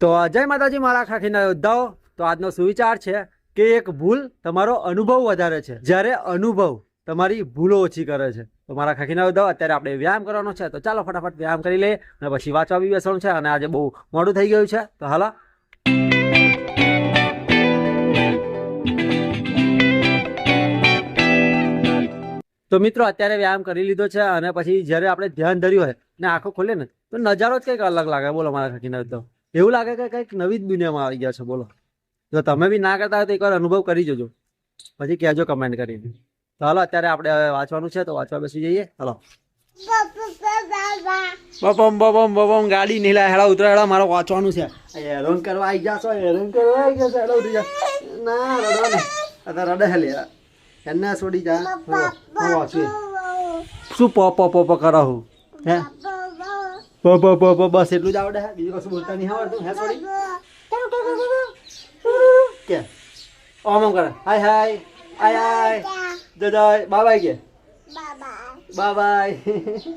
તો જય માતાજી, મારા ખાખીના યોદ્ધાઓ. તો આજનો સુવિચાર છે કે એક ભૂલ તમારો અનુભવ વધારે છે. જ્યારે અનુભવ તમારી ભૂલો ઓછી કરે છે. તો મારા ખાખીના યોદ્ધાઓ, અત્યારે આપણે વ્યાયામ કરવાનો છે. તો ચાલો ફટાફટ વ્યાયામ કરી લઈએ અને પછી વાંચવા બી બેસવાનું છે અને આજે બહુ મોડું થઈ ગયું છે. તો હાલો. તો મિત્રો, અત્યારે વ્યાયામ કરી લીધો છે અને પછી જ્યારે આપણે ધ્યાન ધર્યું હોય ને આંખો ખોલે ને, તો નજારો જ કંઈક અલગ લાગે. બોલો મારા ખાખીના યોદ્ધાઓ. એવું લાગે કે કંઈક નવી જ દુનિયામાં આવી ગયા છે, બોલો. જો તમે બી ના કરતા હોય તો એકવાર અનુભવ કરી જોજો. પછી કહેજો કમેન્ટ કરીને. તો હાલો, અત્યારે આપણે હવે વાંચવાનું છે, તો વાંચવા બેસી જઈએ. હાલો. બપમ બપમ બપમ, ગાડી નીલા હેડા ઉતરા હેડા, મારે વાંચવાનું છે. હેરોન કરવા આવી જાશો હેરોન કરવા આવી જશો હેડા ઉતરી જા. ના રડો ને અત્યારે રડે હેલે એને છોડી જા. શું પપ પપ કરો હું હે? બસ એટલું જ આવડે બીજું કશું બોલતા નહીં આવડતું હે છોડી કે? ઓમ ઓમ કરે. Hi hi. Hi hi. Bye bye કે? બાય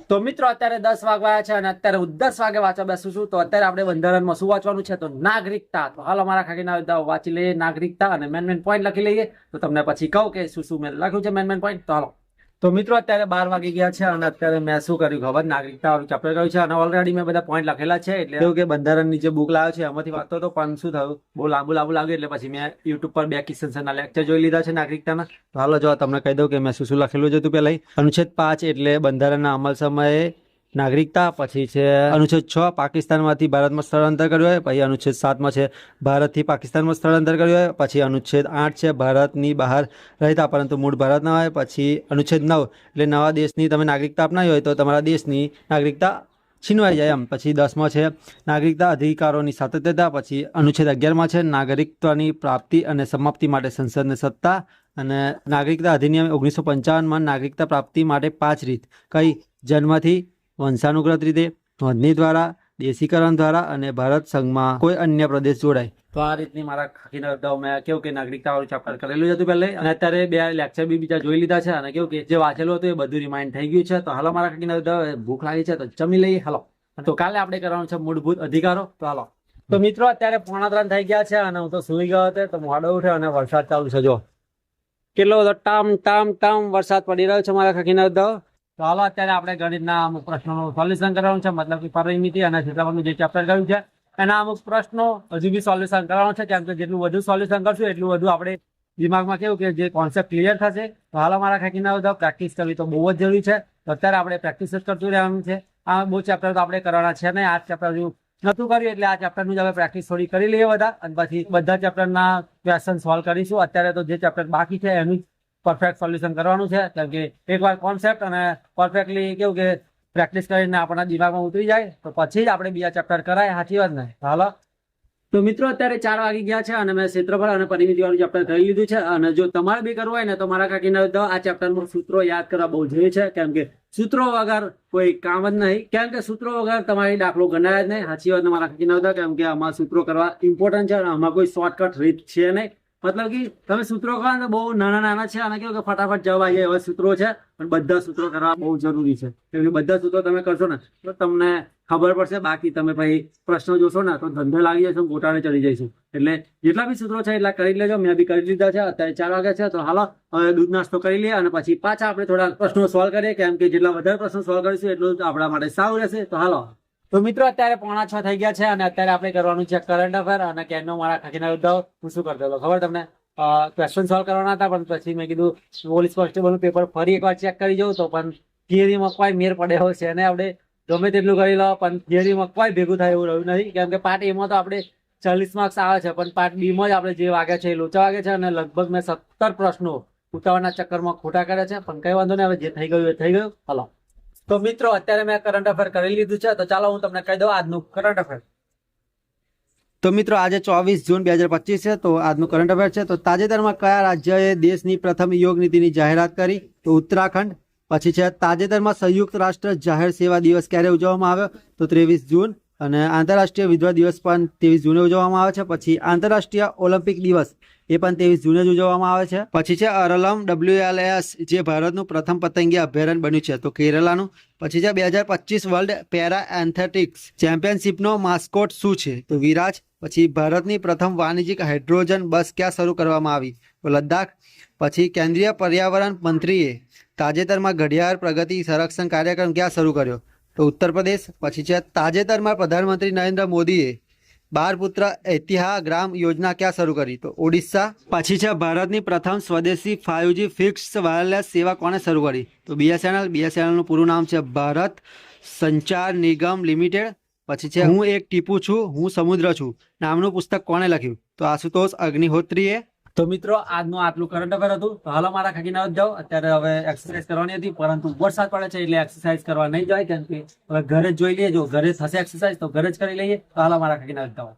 તો મિત્રો, અત્યારે દસ વાગવા છે અને અત્યારે હું દસ વાગે વાંચવા બેસું છું. તો અત્યારે આપણે બંધારણમાં શું વાંચવાનું છે? તો નાગરિકતા. તો હાલ અમારા ખાકીના વિદ્યાઓ વાંચી લઈએ નાગરિકતા અને મેન મેન પોઈન્ટ લખી લઈએ. તો તમને પછી કહું કે શું શું મેં લખ્યું છે મેન મેન પોઈન્ટ તો હાલો. તો મિત્રો, અત્યારે બાર વાગી ગયા છે અને અત્યારે મેં શું કર્યું ખબર? નાગરિકતા ચેપ્ટર કર્યું છે અને ઓલરેડી મેં બધા પોઈન્ટ લખેલા છે એટલે એવું કે બંધારણની જે બુક લાવ્યો છે એમાંથી વાંચતો હતો, પણ શું થયું? બહુ લાંબુ લાંબુ લાગ્યું એટલે પછી મેં યુટ્યુબ પર બે કિશન સરના લેક્ચર જોઈ લીધા છે નાગરિકતાના. તો હાલો, જો તમને કહી દઉં કે મેં શું શું લખેલું જતું તું પહેલાં અનુચ્છેદ પાંચ એટલે બંધારણના અમલ સમયે નાગરિકતા, પછી છે અનુચ્છેદ છ, પાકિસ્તાનમાંથી ભારતમાં સ્થળાંતર કર્યું હોય, પછી અનુચ્છેદ સાતમાં છે ભારતથી પાકિસ્તાનમાં સ્થળાંતર કર્યું હોય, પછી અનુચ્છેદ આઠ છે ભારતની બહાર રહેતા, પરંતુ મૂળ ભારત ના હોય, પછી અનુચ્છેદ નવ, એટલે નવા દેશની તમે નાગરિકતા અપનાવી હોય તો તમારા દેશની નાગરિકતા છીનવાઈ જાય એમ. પછી દસમાં છે નાગરિકતા અધિકારોની સાતત્યતા, પછી અનુચ્છેદ અગિયારમાં છે નાગરિકત્વની પ્રાપ્તિ અને સમાપ્તિ માટે સંસદને સત્તા અને નાગરિકતા અધિનિયમ ઓગણીસો પંચાવનમાં નાગરિકતા પ્રાપ્તિ માટે પાંચ રીત. કઈ? જન્મથી વંશાનુગત રીતે નોંધણી દ્વારા, દેશીકરણ દ્વારા અને ભારત સંઘમાં કોઈ અન્ય પ્રદેશ જોડાય. તો આ રીતની મારા ખાખીના અડધાઓ મેં કેવું કે નાગરિકતા વાળું ચેપ્ટર કરેલું હતું પહેલે. અને અત્યારે બે લેક્ચર બી બીજા જોઈ લીધા છે અને કેવું કે જે વાંચેલું હતું એ બધું રિમાઇન્ડ થઈ ગયું છે. તો હાલો મારા ખાખીના અડધાઓ ભૂખ લાગી છે તો જમી લઈએ. હાલો. તો કાલે આપણે કરવાનું છે મૂળભૂત અધિકારો. તો હાલો. તો મિત્રો, અત્યારે પોણા ત્રણ થઈ ગયા છે અને હું તો સુઈ ગયો હતો તો મોડો ઉઠ્યો અને વરસાદ ચાલુ છે, જો. કેટલો બધો ટામ ટામ ટામ વરસાદ પડી રહ્યો છે મારા ખાખીના અડધાઓ હાલો, અત્યારે આપણે ગણિતના અમુક પ્રશ્નોનું સોલ્યુશન કરવાનું છે, મતલબ કે પરિમિતિ અને ક્ષેત્રફળનું જે ચેપ્ટર કર્યું છે, એના અમુક પ્રશ્નો હજુ બી સોલ્યુશન કરવાનું છે, કેમ કે જેટલું વધુ સોલ્યુશન કરશું, એટલું વધુ આપણે દિમાગમાં કેવું કે જે કોન્સેપ્ટ ક્લિયર થશે. તો હાલ અમારા ખાકીના બધા પ્રેક્ટિસ કરવી તો બહુ જ જરૂરી છે. તો અત્યારે આપણે પ્રેક્ટિસ જ કરતું રહેવાનું છે. આ બહુ ચેપ્ટર તો આપણે કરવાના છે નહીં. આ ચેપ્ટર હજુ નતું કર્યું, એટલે આ ચેપ્ટરનું જ આપણે પ્રેક્ટિસ થોડી કરી લઈએ બધા. અને પછી બધા ચેપ્ટરના ક્વેશ્ચન સોલ્વ કરીશું. અત્યારે તો જે ચેપ્ટર બાકી છે, એનું પરફેક્ટ સોલ્યુશન કરવાનું છે. કેમ કે એકવાર કોન્સેપ્ટ અને પરફેક્ટલી કેવું કે પ્રેક્ટિસ કરીને આપણા દિમાગમાં ઉતરી જાય, તો પછી જ આપણે બીજા ચેપ્ટર કરાય. સાચી વાત ને? હાલો. તો મિત્રો, અત્યારે ચાર વાગી ગયા છે અને મેં ક્ષેત્રફળ અને પરિમિતિ વાળું ચેપ્ટર કરી લીધું છે. અને જો તમારે બી કરવું હોય ને, તો મારા કાકીના આ ચેપ્ટરમાં સૂત્રો યાદ કરવા બહુ જરૂરી છે. કેમ કે સૂત્રો વગર કોઈ કામ જ નહીં. કેમ કે સૂત્રો વગર તમારી દાખલો ગણાય જ નહીં. સાચી વાત મારા કાકીના કેમ કે આમાં સૂત્રો કરવા ઇમ્પોર્ટન્ટ છે અને આમાં કોઈ શોર્ટકટ રીત છે નહીં. મતલબ કે તમે સૂત્રો કરો ને બહુ નાના નાના છે અને કેવું કે ફટાફટ જવાબ આવી એવા સૂત્રો છે, પણ બધા સૂત્રો કરવા બહુ જરૂરી છે. કેમ કે બધા સૂત્રો તમે કરશો ને, તો તમને ખબર પડશે, બાકી તમે પછી પ્રશ્નો જોશો ને, તો ધંધો લાગી જશો, ગોટાળે ચડી જઈશું. એટલે જેટલા બી સૂત્રો છે, એટલા કરી લેજો, મેં બી કરી લીધા છે, અત્યારે ચાર વાગ્યા છે, તો હાલો, હવે દૂધ નાસ્તો કરી લઈએ અને પછી પાછા આપણે થોડા પ્રશ્નો સોલ્વ કરીએ, કેમ કે જેટલા વધારે પ્રશ્નો સોલ્વ કરીશું, એટલું આપણા માટે સારું રહેશે. તો હાલો. તો મિત્રો, અત્યારે પોણા છ થઈ ગયા છે અને અત્યારે આપણે કરવાનું છે કરંટ અફેર અને કેનો મારા ખાખીના યોદ્ધાઓ હું શું કરતો હતો ખબર તમને? ક્વેશ્ચન સોલ્વ કરવાના હતા, પણ પછી મેં કીધું, પોલીસ કોન્સ્ટેબલનું પેપર ફરી એકવાર ચેક કરી જવું તો પણ થિયરીમાં કોઈ મેર પડ્યો છે અને આપણે ગમે તેટલું કરી લો પણ થિયરીમાં કોઈ ભેગું થાય એવું રહ્યું નથી. કેમ કે પાર્ટ એમાં તો આપણે ચાલીસ માર્ક્સ આવે છે, પણ પાર્ટ બીમાં જ આપણે જે વાગે છે એ લોચા વાગે છે અને લગભગ મેં સત્તર પ્રશ્નો ઉતાવળના ચક્કરમાં ખોટા કર્યા છે. પણ કંઈ વાંધો નહીં, હવે જે થઈ ગયું એ થઈ ગયું. હલો. તો મિત્રો, અત્યારે મેં કરંટ અફેર કરી લીધું છે, તો ચાલો હું તમને કહી દઉં આજનું કરંટ અફેર તો મિત્રો, આજે ચોવીસ જૂન બે હજાર પચીસ છે, તો આજનું કરંટ અફેર છે. તો તાજેતરમાં કયા રાજ્યએ દેશની પ્રથમ યોગ નીતિની જાહેરાત કરી? તો ઉત્તરાખંડ, પછી છે તાજેતરમાં સંયુક્ત રાષ્ટ્ર જાહેર સેવા દિવસ ક્યારે ઉજવવામાં આવ્યો? તો ત્રેવીસ જૂન અને આંતરરાષ્ટ્રીય વિધવા દિવસ પણ ત્રેવીસ જૂને ઉજવવામાં આવે છે. પછી આંતરરાષ્ટ્રીય ઓલિમ્પિક દિવસ એ પણ ત્રેવીસ જૂને જ ઉજવવામાં આવે છે. પછી છે અરલમ ડબલ્યુએલએસ જે ભારતનું પ્રથમ પતંગી અભયારણ્ય બન્યું છે. તો કેરલાનું. પછી છે બે હજાર પચીસ વર્લ્ડ પેરા એન્થેટિક્સ ચેમ્પિયનશિપનો માસ્કોટ શું છે? તો વિરાજ. પછી ભારતની પ્રથમ વાણિજ્યિક હાઇડ્રોજન બસ ક્યાં શરૂ કરવામાં આવી? તો લદ્દાખ. પછી કેન્દ્રીય પર્યાવરણ મંત્રીએ તાજેતરમાં ઘડિયાળ પ્રગતિ સંરક્ષણ કાર્યક્રમ ક્યાં શરૂ કર્યો? તો ઉત્તર પ્રદેશ, પછી છે તાજેતરમાં પ્રધાનમંત્રી નરેન્દ્ર મોદીએ બાર પુત્ર ઐતિહા ગ્રામ યોજના ક્યાં શરૂ કરી? તો ઓડિશા, પછી છે ભારતની પ્રથમ સ્વદેશી ફાઇવજી ફિક્સ વાયરલેસ સેવા કોણે શરૂ કરી? તો બીએસએનએલ બીએસએનએલનું પૂરું નામ છે ભારત સંચાર નિગમ લિમિટેડ. પછી છે હું એક ટીપુ છું, હું સમુદ્ર છું. નામનું પુસ્તક કોણે લખ્યું? તો આશુતોષ અગ્નિહોત્રીએ તો મિત્રો, આજનું આટલું કરંટ અફેર હતું. તો હાલો, મારા ખાકીના જાઓ. અત્યારે હવે એક્સરસાઇઝ કરવાની હતી, પરંતુ વરસાદ પડે છે એટલે એક્સરસાઇઝ કરવા નહીં જાય, કેમ કે હવે ઘરે જ જોઈ લઈએ. જો ઘરે થશે એક્સરસાઇઝ તો ઘરે જ કરી લઈએ. તો હાલો, મારા ખાકીના જાઓ.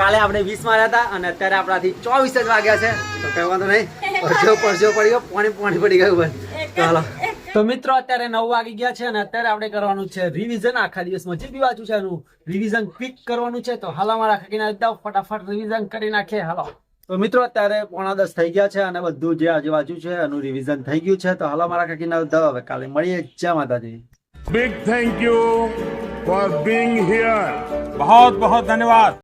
કાલે આપણે વીસ માર્યા હતા અને અત્યારે આપણાથી ચોવીસ જ વાગ્યા છે તો કઈ વાંધો નહીં પરસ્યો પરસ્યો પડી ગયો પાણી પાણી પડી ગયું બસ ચાલો તો મિત્રો અત્યારે નવ વાગી ગયા છે અને અત્યારે આપણે કરવાનું છે રિવિઝન આખા દિવસમાં જે બી વાંચ્યું છે એનું રિવિઝન ક્વિક કરવાનું છે તો હાલો મારા ખાકીને એકદમ ફટાફટ રિવિઝન કરી નાખીએ હાલો તો મિત્રો અત્યારે પોણા દસ થઈ ગયા છે અને બધું જે આજે વાંચ્યું છે એનું રિવિઝન થઈ ગયું છે તો હાલો મારા ખાકીના દવા હવે કાલે મળીએ જય માતાજી Big thank you for being here. बहुत बहुत धन्यवाद